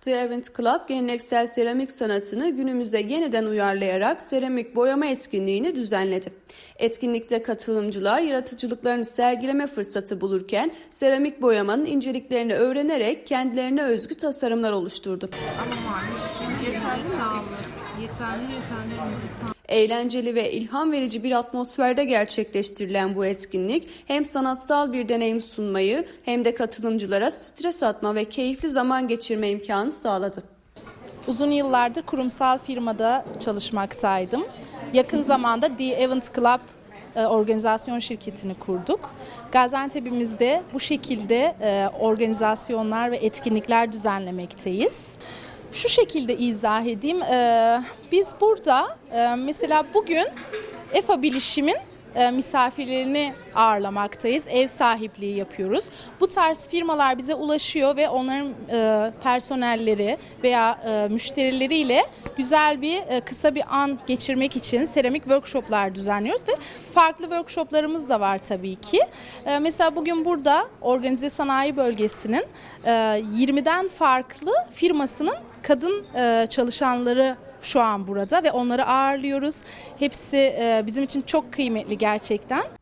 The Event Club geleneksel seramik sanatını günümüze yeniden uyarlayarak seramik boyama etkinliğini düzenledi. Etkinlikte katılımcılar yaratıcılıklarını sergileme fırsatı bulurken seramik boyamanın inceliklerini öğrenerek kendilerine özgü tasarımlar oluşturdu. Yeterli sağlık. Yeterli yeterli sağlık. Eğlenceli ve ilham verici bir atmosferde gerçekleştirilen bu etkinlik hem sanatsal bir deneyim sunmayı hem de katılımcılara stres atma ve keyifli zaman geçirme imkanı sağladı. Uzun yıllardır kurumsal firmada çalışmaktaydım. Yakın zamanda The Event Club e, organizasyon şirketini kurduk. Gaziantep'imizde bu şekilde e, organizasyonlar ve etkinlikler düzenlemekteyiz. Şu şekilde izah edeyim. E, Biz burada e, mesela bugün EFA Bilişim'in e, misafirlerini ağırlamaktayız. Ev sahipliği yapıyoruz. Bu tarz firmalar bize ulaşıyor ve onların e, personelleri veya müşterileriyle güzel bir kısa bir an geçirmek için seramik workshoplar düzenliyoruz ve farklı workshoplarımız da var tabii ki. Mesela bugün burada Organize Sanayi Bölgesi'nin e, 20'den farklı firmasının kadın e, çalışanları şu an burada ve onları ağırlıyoruz. Hepsi e, bizim için çok kıymetli gerçekten.